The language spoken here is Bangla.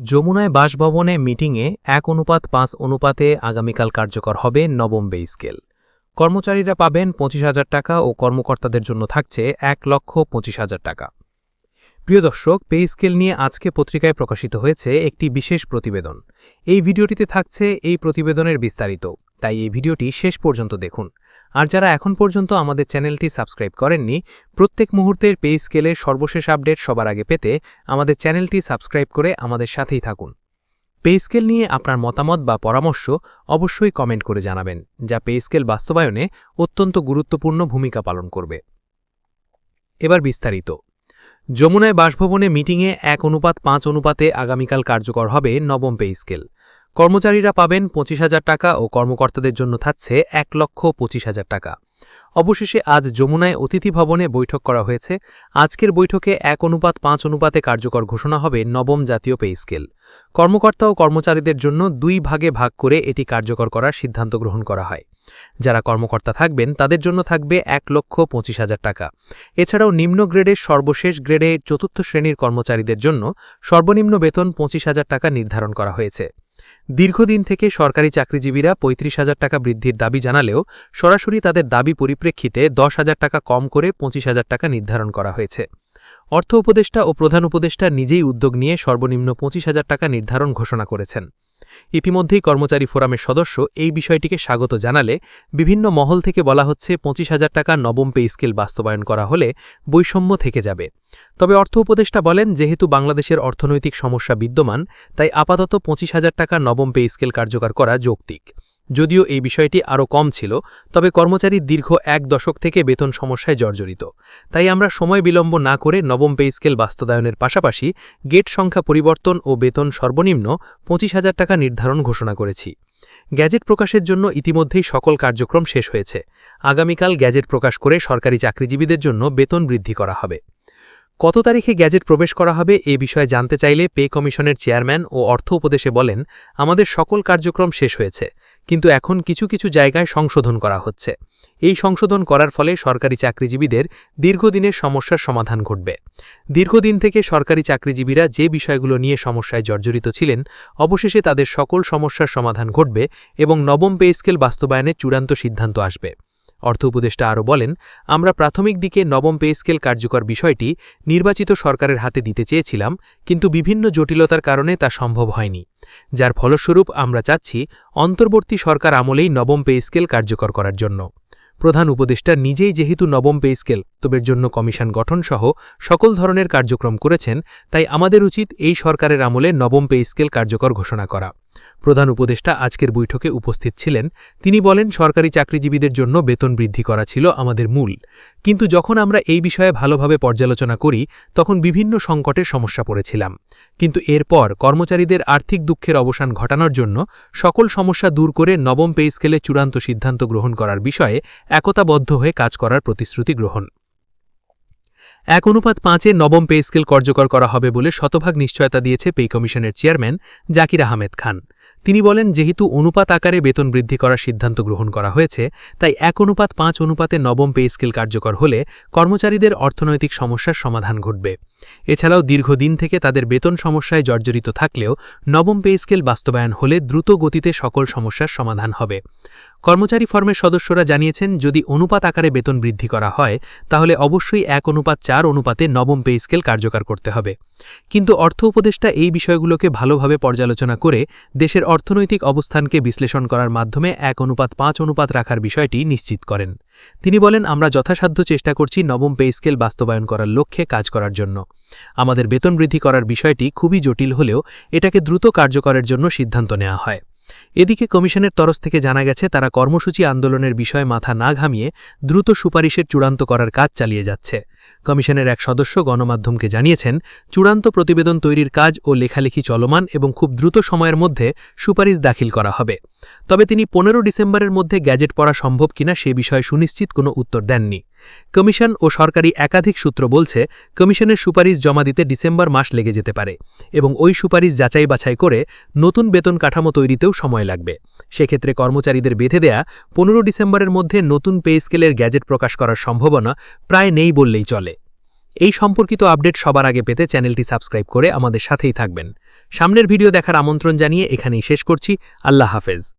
যমুনায় বাসভবনে মিটিংয়ে এক অনুপাত পাঁচ অনুপাতে আগামীকাল কার্যকর হবে নবম বে স্কেল। কর্মচারীরা পাবেন পঁচিশ হাজার টাকা ও কর্মকর্তাদের জন্য থাকছে এক লক্ষ পঁচিশ হাজার টাকা। প্রিয় দর্শক, পে স্কেল নিয়ে আজকে পত্রিকায় প্রকাশিত হয়েছে একটি বিশেষ প্রতিবেদন। এই ভিডিওটিতে থাকছে এই প্রতিবেদনের বিস্তারিত। তাই এই ভিডিওটি শেষ পর্যন্ত দেখুন। আর যারা এখন পর্যন্ত আমাদের চ্যানেলটি সাবস্ক্রাইব করেননি, প্রত্যেক মুহূর্তের পে স্কেলের সর্বশেষ আপডেট সবার আগে পেতে আমাদের চ্যানেলটি সাবস্ক্রাইব করে আমাদের সাথেই থাকুন। পে স্কেল নিয়ে আপনার মতামত বা পরামর্শ অবশ্যই কমেন্ট করে জানাবেন, যা পে স্কেল বাস্তবায়নে অত্যন্ত গুরুত্বপূর্ণ ভূমিকা পালন করবে। এবার বিস্তারিত। যমুনায় বাসভবনে মিটিংয়ে এক অনুপাত পাঁচ অনুপাতে আগামীকাল কার্যকর হবে নবম পে স্কেল। কর্মচারীরা পাবেন পঁচিশ হাজার টাকা ও কর্মকর্তাদের জন্য থাকছে এক লক্ষ পঁচিশ হাজার টাকা। অবশেষে আজ যমুনায় অতিথি ভবনে বৈঠক করা হয়েছে। আজকের বৈঠকে এক অনুপাত, পাঁচ অনুপাতে কার্যকর ঘোষণা হবে নবম জাতীয় পে স্কেল। কর্মকর্তা ও কর্মচারীদের জন্য দুই ভাগে ভাগ করে এটি কার্যকর করার সিদ্ধান্ত গ্রহণ করা হয়। যারা কর্মকর্তা থাকবেন, তাদের জন্য থাকবে এক লক্ষ পঁচিশ হাজার টাকা। এছাড়াও নিম্ন গ্রেডের সর্বশেষ গ্রেডে চতুর্থ শ্রেণির কর্মচারীদের জন্য সর্বনিম্ন বেতন পঁচিশ হাজার টাকা নির্ধারণ করা হয়েছে। দীর্ঘদিন থেকে সরকারি চাকরিজীবীরা পঁয়ত্রিশ হাজার টাকা বৃদ্ধির দাবি জানালেও সরাসরি তাদের দাবি পরিপ্রেক্ষিতে দশ হাজার টাকা কম করে পঁচিশ হাজার টাকা নির্ধারণ করা হয়েছে। অর্থ উপদেষ্টা ও প্রধান উপদেষ্টা নিজেই উদ্যোগ নিয়ে সর্বনিম্ন পঁচিশ হাজার টাকা নির্ধারণ ঘোষণা করেছেন। ইতিমধ্যেই কর্মচারী ফোরামের সদস্য এই বিষয়টিকে স্বাগত জানালে বিভিন্ন মহল থেকে বলা হচ্ছে পঁচিশ হাজার টাকা নবম পে স্কেল বাস্তবায়ন করা হলে বৈষম্য থেকে যাবে। তবে অর্থ উপদেষ্টা বলেন, যেহেতু বাংলাদেশের অর্থনৈতিক সমস্যা বিদ্যমান, তাই আপাতত পঁচিশ হাজার টাকা নবম পে স্কেল কার্যকর করা যৌক্তিক। যদিও এই বিষয়টি আরও কম ছিল, তবে কর্মচারী দীর্ঘ এক দশক থেকে বেতন সমস্যায় জর্জরিত। তাই আমরা সময় বিলম্ব না করে নবম পে স্কেল বাস্তবায়নের পাশাপাশি গেট সংখ্যা পরিবর্তন ও বেতন সর্বনিম্ন পঁচিশ হাজার টাকা নির্ধারণ ঘোষণা করেছি। গ্যাজেট প্রকাশের জন্য ইতিমধ্যেই সকল কার্যক্রম শেষ হয়েছে। আগামীকাল গ্যাজেট প্রকাশ করে সরকারি চাকরিজীবীদের জন্য বেতন বৃদ্ধি করা হবে। কত তারিখে গ্যাজেট প্রবেশ করা হবে এ বিষয়ে জানতে চাইলে পে কমিশনের চেয়ারম্যান ও অর্থ উপদেশে বলেন, আমাদের সকল কার্যক্রম শেষ হয়েছে। কিন্তু এখন কিছু কিছু জায়গায় সংশোধন করা হচ্ছে। এই সংশোধন করার ফলে সরকারি চাকরিজীবীদের দীর্ঘদিনের সমস্যার সমাধান ঘটবে। দীর্ঘদিন থেকে সরকারি চাকরিজীবীরা যে বিষয়গুলো নিয়ে সমস্যায় জর্জরিত ছিলেন, অবশেষে তাদের সকল সমস্যার সমাধান ঘটবে এবং নবম পে স্কেল বাস্তবায়নের চূড়ান্ত সিদ্ধান্ত আসবে। অর্থ উপদেষ্টা আরও বলেন, আমরা প্রাথমিক দিকে নবম পে স্কেল কার্যকর বিষয়টি নির্বাচিত সরকারের হাতে দিতে চেয়েছিলাম, কিন্তু বিভিন্ন জটিলতার কারণে তা সম্ভব হয়নি। যার ফলস্বরূপ আমরা চাচ্ছি, অন্তর্বর্তী সরকার আমলেই নবম পে স্কেল কার্যকর করার জন্য। প্রধান উপদেষ্টা নিজেই যেহেতু নবম পে স্কেল তবের জন্য কমিশন গঠন সহ সকল ধরনের কার্যক্রম করেছেন, তাই আমাদের উচিত এই সরকারের আমলে নবম পে স্কেল কার্যকর ঘোষণা করা। প্রধান উপদেষ্টা আজকের বৈঠকে উপস্থিত ছিলেন। তিনি বলেন, সরকারি চাকরিজীবীদের জন্য বেতন বৃদ্ধি করা ছিল আমাদের মূল। কিন্তু যখন আমরা এই বিষয়ে ভালোভাবে পর্যালোচনা করি, তখন বিভিন্ন সংকটের সমস্যা পড়েছিলাম। কিন্তু এরপর কর্মচারীদের আর্থিক দুঃখের অবসান ঘটানোর জন্য সকল সমস্যা দূর করে নবম পে স্কেলে চূড়ান্ত সিদ্ধান্ত গ্রহণ করার বিষয়ে একতাবদ্ধ হয়ে কাজ করার প্রতিশ্রুতি গ্রহণ। এক অনুপাত পাঁচে নবম পে স্কেল কার্যকর করা হবে বলে শতভাগ নিশ্চয়তা দিয়েছে পে কমিশনের চেয়ারম্যান জাকির আহমেদ খান। তিনি বলেন, যেহেতু অনুপাত আকারে বেতন বৃদ্ধি করার সিদ্ধান্ত গ্রহণ করা হয়েছে, তাই এক অনুপাত পাঁচ অনুপাতে নবম পে স্কেল কার্যকর হলে কর্মচারীদের অর্থনৈতিক সমস্যার সমাধান ঘটবে। এছাড়াও দীর্ঘদিন থেকে তাদের বেতন সমস্যায় জর্জরিত থাকলেও নবম পে স্কেল বাস্তবায়ন হলে দ্রুত গতিতে সকল সমস্যার সমাধান হবে। কর্মচারী ফর্মের সদস্যরা জানিয়েছেন, যদি অনুপাত আকারে বেতন বৃদ্ধি করা হয়, তাহলে অবশ্যই এক অনুপাত চার অনুপাতে নবম পে স্কেল কার্যকর করতে হবে। কিন্তু অর্থ উপদেষ্টা এই বিষয়গুলোকে ভালোভাবে পর্যালোচনা করে দেশের অর্থনৈতিক অবস্থানকে বিশ্লেষণ করার মাধ্যমে এক অনুপাত পাঁচ অনুপাত রাখার বিষয়টি নিশ্চিত করেন। তিনি বলেন, আমরা যথাসাধ্য চেষ্টা করছি নবম পে স্কেল বাস্তবায়ন করার লক্ষ্যে কাজ করার জন্য। আমাদের বেতন বৃদ্ধি করার বিষয়টি খুবই জটিল হলেও এটাকে দ্রুত কার্যকরের জন্য সিদ্ধান্ত নেওয়া হয়। এদিকে কমিশনের তরফ থেকে জানা গেছে, তারা কর্মসূচি আন্দোলনের বিষয়ে মাথা না ঘামিয়ে দ্রুত সুপারিশের চূড়ান্ত করার কাজ চালিয়ে যাচ্ছে। কমিশনের এক সদস্য গণমাধ্যমকে জানিয়েছেন, চূড়ান্ত প্রতিবেদন তৈরির কাজ ও লেখালেখি চলমান এবং খুব দ্রুত সময়ের মধ্যে সুপারিশ দাখিল করা হবে। তবে তিনি পনেরো ডিসেম্বরের মধ্যে গ্যাজেট পড়া সম্ভব কিনা সে বিষয়ে সুনিশ্চিত কোনো উত্তর দেননি। কমিশন ও সরকারি একাধিক সূত্র বলছে, কমিশনের সুপারিশ জমা দিতে ডিসেম্বর মাস লেগে যেতে পারে এবং ওই সুপারিশ যাচাই বাছাই করে নতুন বেতন কাঠামো তৈরিতেও সময় লাগবে। সেক্ষেত্রে কর্মচারীদের বেঁধে দেয়া পনেরো ডিসেম্বরের মধ্যে নতুন পে স্কেলের গ্যাজেট প্রকাশ করার সম্ভাবনা প্রায় নেই বললেই চলে। এই সম্পর্কিত আপডেট সবার আগে পেতে চ্যানেলটি সাবস্ক্রাইব করে আমাদের সাথেই থাকবেন। সামনের ভিডিও দেখার আমন্ত্রণ জানিয়ে এখানেই শেষ করছি। আল্লাহ হাফেজ।